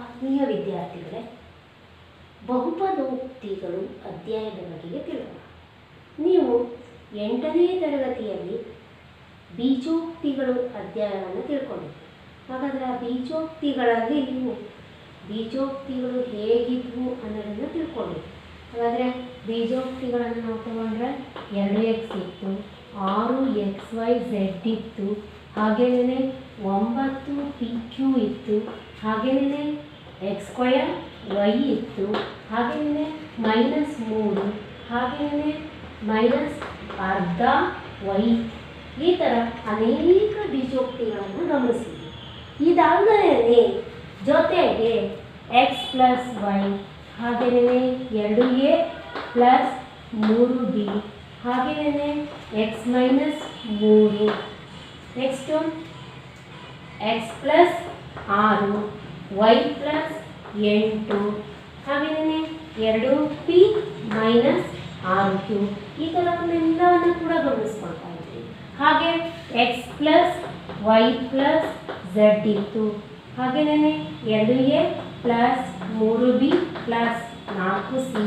ಆತ್ಮೀಯ ವಿದ್ಯಾರ್ಥಿಗಳೇ, ಬಹುಪದೋಕ್ತಿಗಳು ಅಧ್ಯಾಯದ ಬಗೆಗೆ ತಿಳಿಯೋಣ ನೀವು ಎಂಟನೇ ತರಗತಿಯಲ್ಲಿ ಬೀಜೋಕ್ತಿಗಳು ಅಧ್ಯಾಯವನ್ನು ತಿಳ್ಕೊಂಡಿದ್ದೀರಿ. ಹಾಗಾದರೆ ಆ ಬೀಜೋಕ್ತಿಗಳಲ್ಲಿ ನೀವು, ಬೀಜೋಕ್ತಿಗಳು ಹೇಗಿದ್ವು ಅನ್ನೋದನ್ನು ತಿಳ್ಕೊಂಡಿದ್ದೀರಿ. ಹಾಗಾದರೆ ಬೀಜೋಕ್ತಿಗಳನ್ನು ನಾವು ತಗೊಂಡ್ರೆ ಎರಡು ಎಕ್ಸ್ ಇತ್ತು, ಆರು ಎಕ್ಸ್ ವೈ ಝೆಡ್ ಇತ್ತು ಹಾಗೆಯೇ ಒಂಬತ್ತು ಪಿ ಕ್ಯೂ ಇತ್ತು ಹಾಗೆಯೇ ಎಕ್ಸ್ ಸ್ಕ್ವಯರ್ ವೈ ಇತ್ತು ಹಾಗೆಯೇ ಮೈನಸ್ ಮೂರು ಹಾಗೆಯೇ ಮೈನಸ್ ಅರ್ಧ ವೈ ಈ ಥರ ಅನೇಕ ಬೀಜೋಕ್ತಿಗಳನ್ನು ಗಮನಿಸಿದ್ವಿ. ಇದಾಗಲೇ ಜೊತೆಗೆ ಎಕ್ಸ್ ಪ್ಲಸ್ ವೈ ಹಾಗೆಯೇ ಎರಡು ಎ ಪ್ಲಸ್ ಮೂರು ಬಿ ಹಾಗೆಯೇ ಎಕ್ಸ್ ಮೈನಸ್ ಮೂರು. ನೆಕ್ಸ್ಟು ಎಕ್ಸ್ ಪ್ಲಸ್ ಆರು ವೈ ಪ್ಲಸ್ ಎಂಟು ಹಾಗೆಯೇ ಎರಡು ಪಿ ಮೈನಸ್ ಆರು ಕ್ಯೂ ಈ ಥರವನ್ನೆಲ್ಲವನ್ನು ಕೂಡ ಗಮನಿಸ್ಕೊಳ್ತಾ ಇದ್ವಿ ಹಾಗೆ X plus Y plus Z ಇತ್ತು. ಹಾಗೆಯೇ ಎರಡು ಎ ಪ್ಲಸ್ ಮೂರು ಬಿ ಪ್ಲಸ್ ನಾಲ್ಕು ಸಿ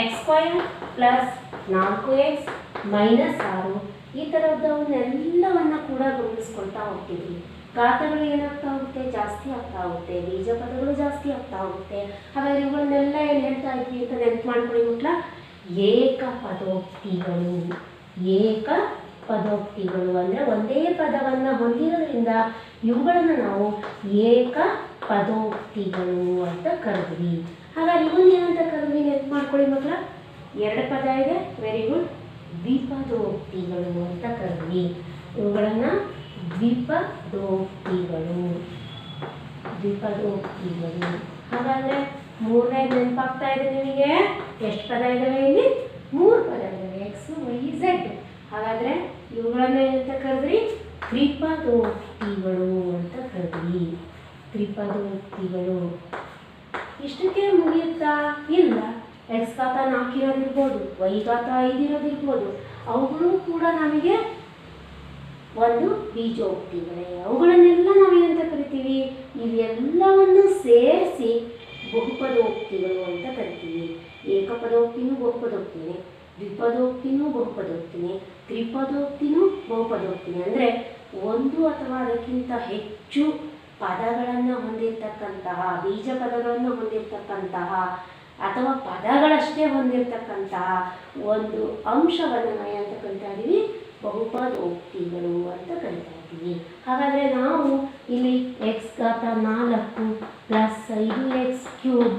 ಎಕ್ಸ್ ಸ್ಕ್ವಯರ್ ಪ್ಲಸ್ ನಾಲ್ಕು ಎಕ್ಸ್ ಮೈನಸ್ ಆರು ಈ ಥರದ್ದವನ್ನೆಲ್ಲವನ್ನು ಕೂಡ ಗಮನಿಸ್ಕೊಳ್ತಾ ಹೋಗ್ತಿದ್ವಿ ಗಾತ್ರಗಳು ಏನಾಗ್ತಾ ಹೋಗುತ್ತೆ? ಜಾಸ್ತಿ ಆಗ್ತಾ ಹೋಗುತ್ತೆ. ಬೀಜ ಪದಗಳು ಜಾಸ್ತಿ ಆಗ್ತಾ ಹೋಗುತ್ತೆ. ಹಾಗಾದ್ರೆ ಇವುಗಳನ್ನೆಲ್ಲ ಏನು ಹೇಳ್ತಾ ಇದ್ವಿ ಅಂತ ನೆನಪು ಮಾಡ್ಕೊಳ್ಳಿ ಮಕ್ಕಳ. ಏಕ ಪದೋಕ್ತಿಗಳು. ಏಕ ಪದೋಕ್ತಿಗಳು ಅಂದರೆ ಒಂದೇ ಪದವನ್ನು ಹೊಂದಿರೋದ್ರಿಂದ ಇವುಗಳನ್ನು ನಾವು ಏಕ ಪದೋಕ್ತಿಗಳು ಅಂತ ಕರೆದ್ವಿ. ಹಾಗಾದ್ರೆ ಇವನ್ನೇನಂತ ಕರೆದ್ವಿ ನೆನಪು ಮಾಡ್ಕೊಳ್ಳಿ ಮಕ್ಕಳ. ಎರಡು ಪದ ಇದೆ. ವೆರಿ ಗುಡ್ ದ್ವಿಪದೋಕ್ತಿಗಳು ಅಂತ ಕರೀವಿ ಇವುಗಳನ್ನು ದ್ವಿಪದೋಕ್ತಿಗಳು. ದ್ವಿಪದೋಕ್ತಿಗಳು. ಹಾಗಾದರೆ ಮೂರನೇ ನೆನಪಾಗ್ತಾ ಇದೆ ನಿಮಗೆ? ಎಷ್ಟು ಪದ ಇದಾವೆ ಇಲ್ಲಿ? ಮೂರು ಪದ ಇದ್ದಾವೆ ಎಕ್ಸ್ ವೈ ಝೆಡ್ ಹಾಗಾದರೆ ಇವುಗಳನ್ನ ಏನಂತ ಕರೆದ್ರಿ? ತ್ರಿಪದೋಕ್ತಿಗಳು ಅಂತ ಕರೆದ್ರಿ. ತ್ರಿಪದೋಕ್ತಿಗಳು. ಇಷ್ಟಕ್ಕೆ ಮುಗಿಯುತ್ತಾ? ಇಲ್ಲ. ಎಕ್ಸ್ ಘಾತ ನಾಲ್ಕು ಇರೋದಿರ್ಬೋದು ವೈ ಘಾತ ಐದು ಇರೋದಿರ್ಬೋದು, ಅವುಗಳು ಕೂಡ ನಮಗೆ ಒಂದು ಬೀಜೋಕ್ತಿಗಳೇ. ಅವುಗಳನ್ನೆಲ್ಲ ನಾವೇನಂತ ಕರಿತೀವಿ? ಇವೆಲ್ಲವನ್ನು ಸೇರಿಸಿ ಬಹುಪದೋಕ್ತಿಗಳು ಅಂತ ಕರಿತೀವಿ. ಏಕಪದೋಕ್ತಿನೂ ಬಹುಪದೋಕ್ತಿನೇ, ದ್ವಿಪದೋಕ್ತಿನೂ ಬಹುಪದೋಕ್ತಿನೇ, ತ್ರಿಪದೋಕ್ತಿನೂ ಬಹುಪದೋಕ್ತಿನೇ. ಅಂದರೆ ಒಂದು ಅಥವಾ ಅದಕ್ಕಿಂತ ಹೆಚ್ಚು ಪದಗಳನ್ನು ಹೊಂದಿರತಕ್ಕಂತಹ ಬೀಜ ಪದಗಳನ್ನು ಹೊಂದಿರತಕ್ಕಂತಹ ಅಥವಾ ಪದಗಳಷ್ಟೇ ಹೊಂದಿರತಕ್ಕಂಥ ಒಂದು ಅಂಶವನ್ನು ನಾವು ಏನಂತ ಕರಿತಾ ಇದ್ದೀವಿ ಬಹುಪದೋಕ್ತಿಗಳು ಅಂತ ಕರಿತಾ ಇದ್ದೀವಿ ಹಾಗಾದರೆ ನಾವು ಇಲ್ಲಿ ಎಕ್ಸ್ ಘಾತ ನಾಲ್ಕು ಪ್ಲಸ್ ಐದು ಎಕ್ಸ್ ಕ್ಯೂಬ್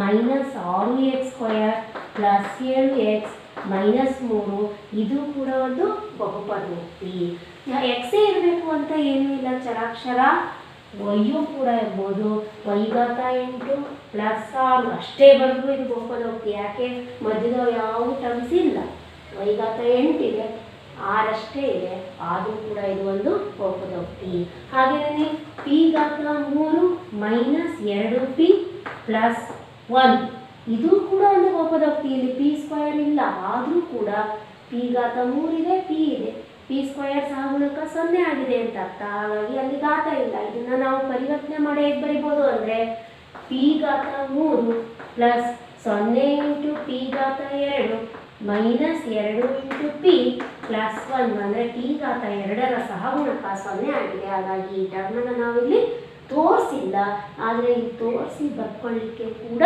ಮೈನಸ್ ಆರು ಎಕ್ಸ್ ಸ್ಕ್ವಯರ್ ಪ್ಲಸ್ ಏಳು ಎಕ್ಸ್ ಮೈನಸ್ ಮೂರು, ಇದು ಕೂಡ ಒಂದು ಬಹುಪದೋಕ್ತಿ ಎಕ್ಸೇ ಇರಬೇಕು ಅಂತ ಏನೂ ಇಲ್ಲ, ಚರಾಕ್ಷರ. ವೈಯು ಕೂಡ ಇರ್ಬೋದು ವೈಗಾತ ಎಂಟು ಪ್ಲಸ್ ಆರು ಅಷ್ಟೇ ಬರೆದು ಇದು ಬಹುಪದೋಕ್ತಿ ಯಾಕೆ? ಮಧ್ಯದ ಯಾವ ಟರ್ಮ್ಸ್ ಇಲ್ಲ ವೈಗಾತ ಎಂಟಿದೆ ಆರಷ್ಟೇ ಇದೆ, ಆದರೂ ಕೂಡ ಇದು ಒಂದು ಬಹುಪದೋಕ್ತಿ ಹಾಗೆಯೇ ಪಿ ಘಾತ ಮೂರು ಮೈನಸ್ ಎರಡು ಪಿ ಪ್ಲಸ್ ಒನ್ ಇದು ಕೂಡ ಒಂದು ಬಹುಪದೋಕ್ತಿ ಇಲ್ಲಿ ಪಿ ಸ್ಕ್ವಯರ್ ಇಲ್ಲ. ಆದರೂ ಕೂಡ ಪಿ ಗಾತ ಮೂರಿದೆ, ಪಿ ಇದೆ. ಪಿ ಸ್ಕ್ವಯರ್ ಸಹಗುಣಕ ಸೊನ್ನೆ ಆಗಿದೆ ಅಂತ ಅರ್ಥ. ಹಾಗಾಗಿ ಅಲ್ಲಿ ಘಾತ ಇಲ್ಲ. ಇದನ್ನ ನಾವು ಪರಿವರ್ತನೆ ಮಾಡಿ ಹೇಗೆ ಬರಿಬೋದು ಅಂದರೆ ಪಿ ಘಾತ ಮೂರು ಪ್ಲಸ್ ಸೊನ್ನೆ ಇಂಟು ಪಿ ಘಾತ ಎರಡು ಮೈನಸ್ ಎರಡು ಇಂಟು ಪಿ ಪ್ಲಸ್ ಒನ್ ಅಂದರೆ ಟಿ ಘಾತ ಎರಡರ ಸಹಗುಣಕ ಸೊನ್ನೆ ಆಗಿದೆ. ಹಾಗಾಗಿ ಈ ಟರ್ಮನ್ನು ನಾವಿಲ್ಲಿ ತೋರಿಸಿಲ್ಲ. ಆದರೆ ಇಲ್ಲಿ ತೋರಿಸಿ ಬರ್ಕೊಳ್ಳಿಕ್ಕೆ ಕೂಡ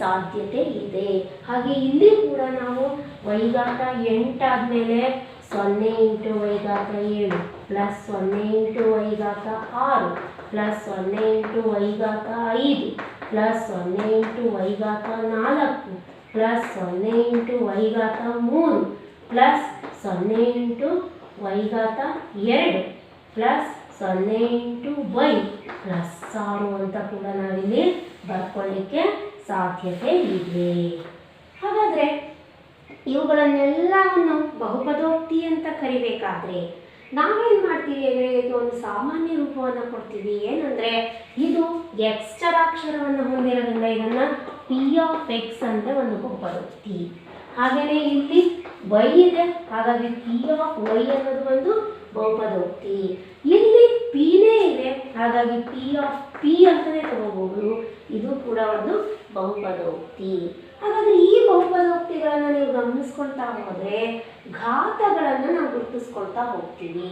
ಸಾಧ್ಯತೆ ಇದೆ. ಹಾಗೆ ಇಲ್ಲಿ ಕೂಡ ನಾವು ವೈಘಾತ ಎಂಟಾದಮೇಲೆ ಸೊನ್ನೆ ಇಂಟು ವೈಘಾತ ಏಳು. ಪ್ಲಸ್ ಸೊನ್ನೆ ಇಂಟು ವೈಘಾತ ಆರು. ಪ್ಲಸ್ ಸೊನ್ನೆ ಇಂಟು ವೈಘಾತ ಐದು. ಪ್ಲಸ್ ಸೊನ್ನೆ ಇಂಟು ವೈಘಾತ ನಾಲ್ಕು. ಪ್ಲಸ್ ಸೊನ್ನೆ ಇಂಟು ವೈಘಾತ ಮೂರು. ಪ್ಲಸ್ ಸೊನ್ನೆ ಇಂಟು ವೈಘಾತ ಎರಡು. ಪ್ಲಸ್ ಸೊನ್ನೆ ಇಂಟು ವೈ. ಪ್ಲಸ್ ಆರು ಅಂತ ಕೂಡ ನಾವಿಲ್ಲಿ ಬರ್ಕೊಳ್ಳಿಕ್ಕೆ ಸಾಧ್ಯತೆ ಇದೆ. ಹಾಗಾದರೆ ಇವುಗಳನ್ನೆಲ್ಲವನ್ನು ಬಹುಪದೋಕ್ತಿ ಅಂತ ಕರಿಬೇಕಾದ್ರೆ ನಾವೇನು ಮಾಡ್ತೀವಿ ಅಂದರೆ ಇದು ಒಂದು ಸಾಮಾನ್ಯ ರೂಪವನ್ನು ಕೊಡ್ತೀವಿ. ಏನಂದರೆ ಇದು ಎಕ್ಸ್ಟರಾಕ್ಷರವನ್ನು ಹೊಂದಿರೋದ್ರಿಂದ ಇದನ್ನು ಪಿ ಆಫ್ ಎಕ್ಸ್ ಅಂದರೆ ಒಂದು ಬಹುಪದೋಕ್ತಿ. ಹಾಗೆಯೇ ಇಲ್ಲಿ ವೈ ಇದೆ, ಹಾಗಾಗಿ ಪಿ ಆಫ್ ವೈ ಅನ್ನೋದು ಒಂದು ಬಹುಪದೋಕ್ತಿ. ಇಲ್ಲಿ ಪಿನೇ ಇದೆ, ಹಾಗಾಗಿ ಪಿ ಆಫ್ ಪಿ ಅಂತಲೇ ತಗೋಬಹುದು. ಬಹುಪದೋಕ್ತಿ. ಹಾಗಾದ್ರೆ ಈ ಬಹುಪದೋಕ್ತಿಗಳನ್ನು ನೀವು ಗಮನಿಸ್ಕೊಳ್ತಾ ಹೋದರೆ ಘಾತಗಳನ್ನು ನಾವು ಗುರುತಿಸ್ಕೊಳ್ತಾ ಹೋಗ್ತೀವಿ.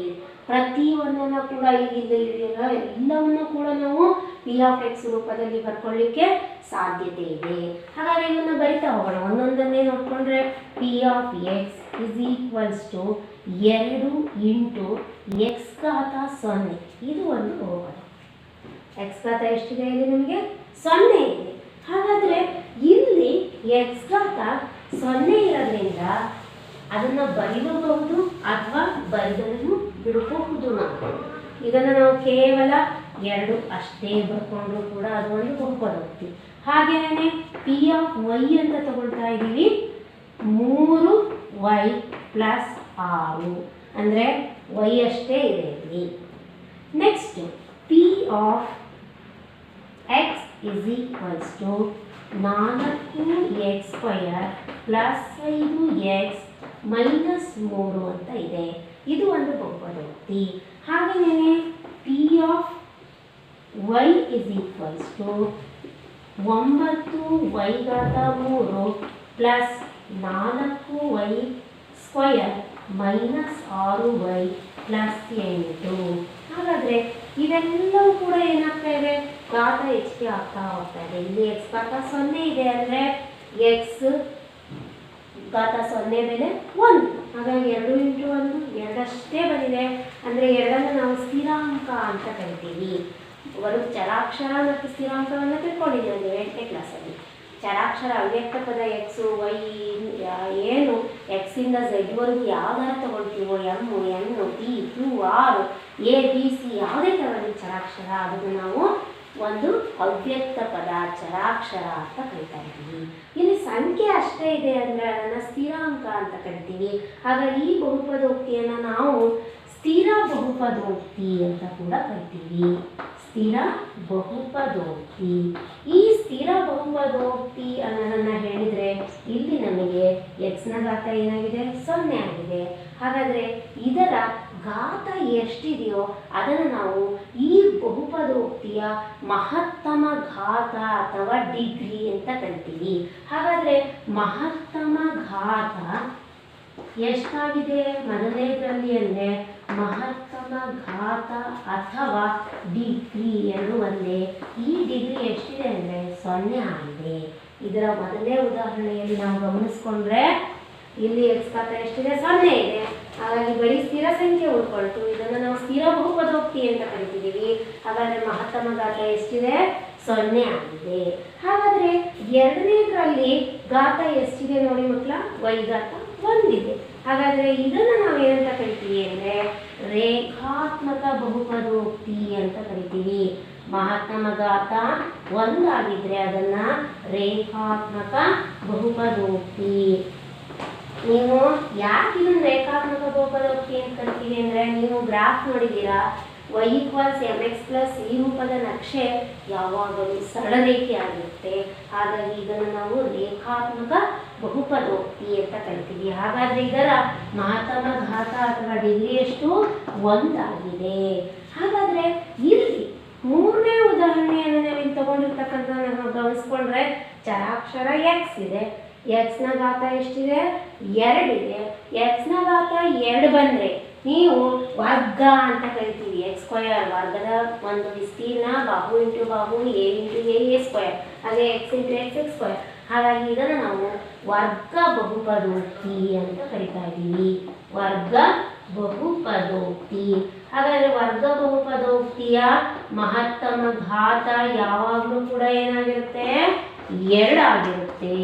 ಪ್ರತಿಯೊಂದನ್ನು ಕೂಡ ಈಗಿಂದ ಇದೆಯಲ್ಲ ಎಲ್ಲವನ್ನು ಕೂಡ ನಾವು ಪಿ ಆಫ್ ಎಕ್ಸ್ ರೂಪದಲ್ಲಿ ಬರ್ಕೊಳ್ಳಿಕ್ಕೆ ಸಾಧ್ಯತೆ ಇದೆ. ಹಾಗಾದ್ರೆ ಇವನ್ನ ಬರಿತಾ ಹೋಗೋಣ. ಒಂದೊಂದನ್ನೇ ನೋಡ್ಕೊಂಡ್ರೆ P of X is equals to ಎರಡು ಇಂಟು ಎಕ್ಸ್ ಘಾತ ಸೊನ್ನೆ. ಇದು ಒಂದು ಬಹುಪದ. ಎಕ್ಸ್ ಘಾತ ಎಷ್ಟಿದೆ ಇಲ್ಲಿ ನಿಮಗೆ? ಸೊನ್ನೆ ಇದೆ. ಹಾಗಾದರೆ ಇಲ್ಲಿ ಎಕ್ಸ್ ಘಾತ ಸೊನ್ನೆ ಇರೋದ್ರಿಂದ ಅದನ್ನು ಬರೀಬಹುದು ಅಥವಾ ಬರೆದನ್ನು ಬಿಡಬಹುದು ನಾವು. ಇದನ್ನು ನಾವು ಕೇವಲ ಎರಡು ಅಷ್ಟೇ ಬರ್ಕೊಂಡ್ರು ಕೂಡ ಅದು ಒಂದು ಒಪ್ಪಿಕೊಳ್ಳಿ ಹಾಗೆಯೇ ಪಿ ಆಫ್ ವೈ ಅಂತ ತಗೊಳ್ತಾ ಇದ್ದೀವಿ. ಮೂರು ವೈ ಪ್ಲಸ್ ಆರು. ಅಂದರೆ ವೈ ಅಷ್ಟೇ ಇದೆ ಇಲ್ಲಿ. Next P of X is equals to ನಾಲ್ಕು ಎಕ್ಸ್ ಸ್ಕ್ವಯರ್ ಪ್ಲಸ್ ಐದು ಎಕ್ಸ್ ಮೈನಸ್ ಮೂರು ಅಂತ ಇದೆ. ಇದು ಒಂದು ಬಹುಪದೋಕ್ತಿ ಹಾಗೆಯೇ P of Y is equals to ಒಂಬತ್ತು ವೈ ಘಾತ ಮೂರು ಪ್ಲಸ್ ನಾಲ್ಕು ವೈ ಸ್ಕ್ವಯರ್ ಮೈನಸ್ ಆರು ವೈ ಪ್ಲಸ್ ಎಂಟು. ಹಾಗಾದರೆ ಇವೆಲ್ಲವೂ ಕೂಡ ಏನಾಗ್ತಾ ಇದೆ? ಘಾತ ಹೆಚ್ಚಿಗೆ ಆಗ್ತಾ ಹೋಗ್ತಾ ಇದೆ. ಇಲ್ಲಿ ಎಕ್ಸ್ ಘಾತ ಸೊನ್ನೆ ಇದೆ ಅಂದರೆ ಎಕ್ಸ್ ಘಾತ ಸೊನ್ನೆ ಬೆಲೆ ಒಂದು. ಹಾಗಾಗಿ ಎರಡು ಇಂಟು ಒಂದು, ಎರಡಷ್ಟೇ ಬಂದಿದೆ. ಅಂದರೆ ಎರಡನ್ನು ನಾವು ಸ್ಥಿರಾಂಕ ಅಂತ ಕರಿತೀವಿ. ಒಂದು ಚರಾಕ್ಷರ ಮತ್ತು ಸ್ಥಿರಾಂಕವನ್ನು ತಿಳ್ಕೊಂಡಿದ್ದೀವಿ ಒಂದು ಎಂಟನೇ ಕ್ಲಾಸಲ್ಲಿ ಚರಾಕ್ಷರ ಅವ್ಯಕ್ತ ಪದ ಎಕ್ಸು ವೈ ಏನು ಎಕ್ಸಿಂದ ಝೆಡ್ವರೆಗೂ ಯಾವ್ದಾರ ತಗೊಳ್ತೀವೋ M N T Q R A B C ಯಾವುದೇ ತಗೊಳ್ಳಿ ಚರಾಕ್ಷರ, ಅದನ್ನು ನಾವು ಒಂದು ಅವ್ಯಕ್ತ ಪದ ಚರಾಕ್ಷರ ಅಂತ ಕರಿತಾ ಇದ್ದೀವಿ ಇಲ್ಲಿ ಸಂಖ್ಯೆ ಅಷ್ಟೇ ಇದೆ ಅಂದರೆ ಅದನ್ನು ಸ್ಥಿರಾಂಕ ಅಂತ ಕರಿತೀವಿ. ಹಾಗಾಗಿ ಈ ಬಹುಪದೋಕ್ತಿಯನ್ನು ನಾವು ಬಹುಪದೋಕ್ತಿ ಅಂತ ಕೂಡ ಕರಿತೀವಿ. ಸ್ಥಿರ ಬಹುಪದೋಕ್ತಿ. ಈ ಸ್ಥಿರ ಬಹುಪದೋಕ್ತಿ ಅನ್ನೋದನ್ನು ಹೇಳಿದರೆ ಇಲ್ಲಿ ನಮಗೆ ಎಕ್ಸ್ನ ಘಾತ ಏನಾಗಿದೆ? ಸೊನ್ನೆ ಆಗಿದೆ. ಹಾಗಾದರೆ ಇದರ ಘಾತ ಎಷ್ಟಿದೆಯೋ ಅದನ್ನು ನಾವು ಈ ಬಹುಪದೋಕ್ತಿಯ ಮಹತ್ತಮ ಘಾತ ಅಥವಾ ಡಿಗ್ರಿ ಅಂತ ಕರಿತೀವಿ. ಹಾಗಾದರೆ ಮಹತ್ತಮ ಘಾತ ಎಷ್ಟಾಗಿದೆ? ಮೊದಲನೇದರಲ್ಲಿ ಅಂದರೆ ಮಹತ್ತಮ ಘಾತ ಅಥವಾ ಡಿಗ್ರಿ ಎರಡು ಒಂದೇ. ಈ ಡಿಗ್ರಿ ಎಷ್ಟಿದೆ ಅಂದರೆ ಸೊನ್ನೆ ಆಗಿದೆ. ಇದರ ಮೊದಲನೇ ಉದಾಹರಣೆಯಲ್ಲಿ ನಾವು ಗಮನಿಸ್ಕೊಂಡ್ರೆ ಇಲ್ಲಿ ಎಕ್ಸ್ ಘಾತ ಎಷ್ಟಿದೆ? ಸೊನ್ನೆ ಇದೆ. ಹಾಗಾಗಿ ಬರೀ ಸ್ಥಿರ ಸಂಖ್ಯೆ ಉಳ್ಕೊಳ್ತು. ಇದನ್ನು ನಾವು ಸ್ಥಿರ ಬಹುಪದೋಕ್ತಿ ಅಂತ ಕರಿತಿದ್ದೀವಿ. ಹಾಗಾದರೆ ಮಹತ್ತಮ ಘಾತ ಎಷ್ಟಿದೆ? ಸೊನ್ನೆ ಆಗಿದೆ. ಹಾಗಾದರೆ ಎರಡನೇದರಲ್ಲಿ ಘಾತ ಎಷ್ಟಿದೆ ನೋಡಿ ಮಕ್ಕಳ? ವೈ ಘಾತ ಒಂದಿದೆ. ಹಾಗಾದರೆ ಇದನ್ನು ನಾವು ಏನಂತ ಕರಿತೀವಿ ಅಂದರೆ ರೇಖಾತ್ಮಕ ಬಹುಪದೋಕ್ತಿ ಅಂತ ಕರಿತೀವಿ. ಮಹಾತ್ಮಗಾತ ಒಂದು ಒಂದಾಗಿದ್ರೆ ಅದನ್ನು ರೇಖಾತ್ಮಕ ಬಹುಪದೋಕ್ತಿ. ನೀವು ಯಾಕೆ ಇದನ್ನು ರೇಖಾತ್ಮಕ ಬಹುಪದೋಕ್ತಿ ಅಂತ ಕರಿತೀವಿ ಅಂದರೆ ನೀವು ಗ್ರಾಫ್ ನೋಡಿದ್ದೀರಾ? Y equals M X plus ಈ ರೂಪದ ನಕ್ಷೆ ಯಾವಾಗಲೂ ಸರಳ ರೇಖೆ ಆಗಿರುತ್ತೆ ಹಾಗಾಗಿ ಇದನ್ನು ನಾವು ರೇಖಾತ್ಮಕ ಬಹುಪದೋಕ್ತಿ ಅಂತ ಕರಿತೀವಿ. ಹಾಗಾದರೆ ಇದರ ಮಹತ್ತಮ ಘಾತ ಅಥವಾ ಡಿಗ್ರಿ ಎಷ್ಟು? ಒಂದಾಗಿದೆ. ಹಾಗಾದರೆ ಇಲ್ಲಿ ಮೂರನೇ ಉದಾಹರಣೆಯನ್ನು ನಾವು ತಗೊಂಡಿರ್ತಕ್ಕಂಥ ನಾವು ಗಮನಿಸ್ಕೊಂಡ್ರೆ ಚರಾಕ್ಷರ ಎಕ್ಸ್ ಇದೆ. ಎಕ್ಸ್ನ ಘಾತ ಎಷ್ಟಿದೆ? ಎರಡಿದೆ. ಎಕ್ಸ್ನ ಘಾತ ಎರಡು ಬಂದರೆ ನೀವು ವರ್ಗ ಅಂತ ಕರಿತೀವಿ. ಎಕ್ಸ್ ಸ್ಕ್ವಯರ್ ವರ್ಗದ ಒಂದು ವಿಸ್ತೀರ್ಣ ಬಾಹು ಇಂಟು ಬಾಹು ಎ ಇಂಟು ಎ ಸ್ಕ್ವಯರ್ ಅದೇ X into X X square ಹಾಗಾಗಿ ಇದನ್ನು ನಾವು ವರ್ಗ ಬಹುಪದೋಕ್ತಿ ಅಂತ ಕರಿತಾ ಇದ್ದೀವಿ. ವರ್ಗ ಬಹುಪದೋಕ್ತಿ. ಹಾಗಾದರೆ ವರ್ಗ ಬಹುಪದೋಕ್ತಿಯ ಮಹತ್ತಮ ಘಾತ ಯಾವಾಗಲೂ ಕೂಡ ಏನಾಗಿರುತ್ತೆ? ಎರಡಾಗಿರುತ್ತೆ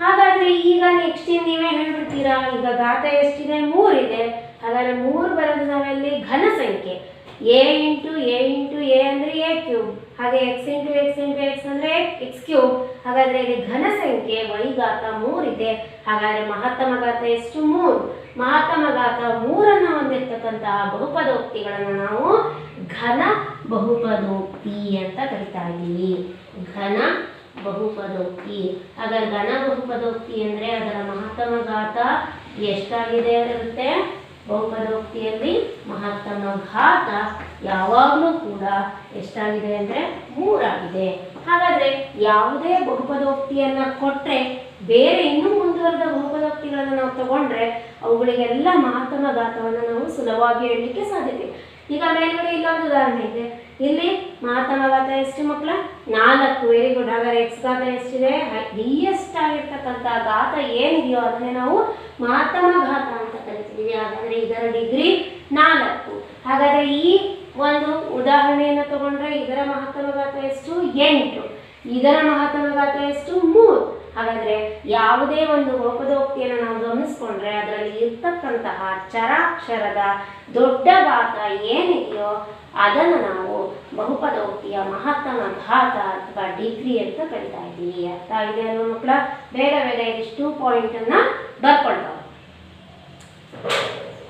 ಹಾಗಾದರೆ ಈಗ ನೆಕ್ಸ್ಟ್ ನೀವೇ ಹೇಳ್ಬಿಡ್ತೀರಾ? ಈಗ ಘಾತ ಎಷ್ಟಿದೆ? ಮೂರಿದೆ. ಹಾಗಾದರೆ ಮೂರು ಬರೋದು ನಾವಲ್ಲಿ ಘನ ಸಂಖ್ಯೆ. A into A into A ಅಂದರೆ ಎ ಕ್ಯೂಬ್ ಹಾಗೆ X into X into X ಅಂದರೆ ಎಕ್ಸ್ ಕ್ಯೂಬ್ ಹಾಗಾದರೆ ಇಲ್ಲಿ ಘನ ಸಂಖ್ಯೆ ವೈ ಘಾತ ಮೂರಿದೆ ಹಾಗಾದರೆ ಮಹತ್ತಮ ಘಾತ ಎಷ್ಟು? ಮೂರು. ಮಹತ್ತಮ ಘಾತ ಮೂರನ್ನು ಹೊಂದಿರತಕ್ಕಂತಹ ಬಹುಪದೋಕ್ತಿಗಳನ್ನು ನಾವು ಘನ ಬಹುಪದೋಕ್ತಿ ಅಂತ ಕರಿತಾ ಇದ್ದೀವಿ. ಘನ ಬಹುಪದೋಕ್ತಿ. ಹಾಗಾದ್ರೆ ಘನ ಬಹುಪದೋಕ್ತಿ ಅಂದರೆ ಅದರ ಮಹತ್ತಮ ಘಾತ ಎಷ್ಟಾಗಿದೆ ಇರುತ್ತೆ? ಬಹುಪದೋಕ್ತಿಯಲ್ಲಿ ಮಹತ್ತಮ ಘಾತ ಯಾವಾಗಲೂ ಕೂಡ ಎಷ್ಟಾಗಿದೆ ಅಂದರೆ ಮೂರಾಗಿದೆ. ಹಾಗಾದ್ರೆ ಯಾವುದೇ ಬಹುಪದೋಕ್ತಿಯನ್ನ ಕೊಟ್ಟರೆ ಬೇರೆ ಇನ್ನೂ ಮುಂದುವರೆದ ಬಹುಪದೋಕ್ತಿಗಳನ್ನು ನಾವು ತಗೊಂಡ್ರೆ ಅವುಗಳಿಗೆಲ್ಲ ಮಹತ್ತಮ ಘಾತವನ್ನು ನಾವು ಸುಲಭವಾಗಿ ಹೇಳಲಿಕ್ಕೆ ಸಾಧ್ಯತೆ. ಈಗ ಮೇಲ್ಗಡೆ ಇಲ್ಲೊಂದು ಉದಾಹರಣೆ ಇದೆ. ಇಲ್ಲಿ ಮಹತ್ತಮ ಘಾತ ಎಷ್ಟು ಮಕ್ಕಳ ನಾಲ್ಕು. ವೆರಿ ಗುಡ್ ಹಾಗಾದ್ರೆ ಎಕ್ಸ್ ಘಾತ ಎಷ್ಟಿದೆ? ಹೈಯೆಸ್ಟ್ ಆಗಿರ್ತಕ್ಕಂಥ ಘಾತ ಏನಿದೆಯೋ ಅದನ್ನೇ ನಾವು ಮಹತ್ತಮ ಘಾತ ಅಂತ ಕರಿತೀವಿ. ಹಾಗಾದ್ರೆ ಇದರ ಡಿಗ್ರಿ ನಾಲ್ಕು. ಹಾಗಾದ್ರೆ ಈ ಒಂದು ಉದಾಹರಣೆಯನ್ನು ತಗೊಂಡ್ರೆ, ಇದರ ಮಹತ್ತಮ ಗಾತ್ರ ಎಷ್ಟು? ಎಂಟು. ಇದರ ಮಹತ್ತಮ ಗಾತ್ರ ಎಷ್ಟು? ಮೂರು. ಹಾಗಾದ್ರೆ ಯಾವುದೇ ಒಂದು ಬಹುಪದೋಕ್ತಿಯನ್ನು ನಾವು ಗಮನಿಸ್ಕೊಂಡ್ರೆ, ಅದರಲ್ಲಿ ಇರ್ತಕ್ಕಂತಹ ಚರಾಕ್ಷರದ ದೊಡ್ಡ ಗಾತ್ರ ಏನಿದೆಯೋ, ಅದನ್ನು ನಾವು ಬಹುಪದೋಕ್ತಿಯ ಮಹತ್ತಮ ಘಾತ ಅಥವಾ ಡಿಗ್ರಿ ಅಂತ ಕರಿತಾ ಇದ್ದೀವಿ. ಅರ್ಥ ಇದೆ ಅಲ್ವಾ ಮಕ್ಕಳ? ಬೇಗ ಬೇಗ ಇದಿಷ್ಟು ಪಾಯಿಂಟನ್ನು ಬರ್ಕೊಳ್ತಾರೆ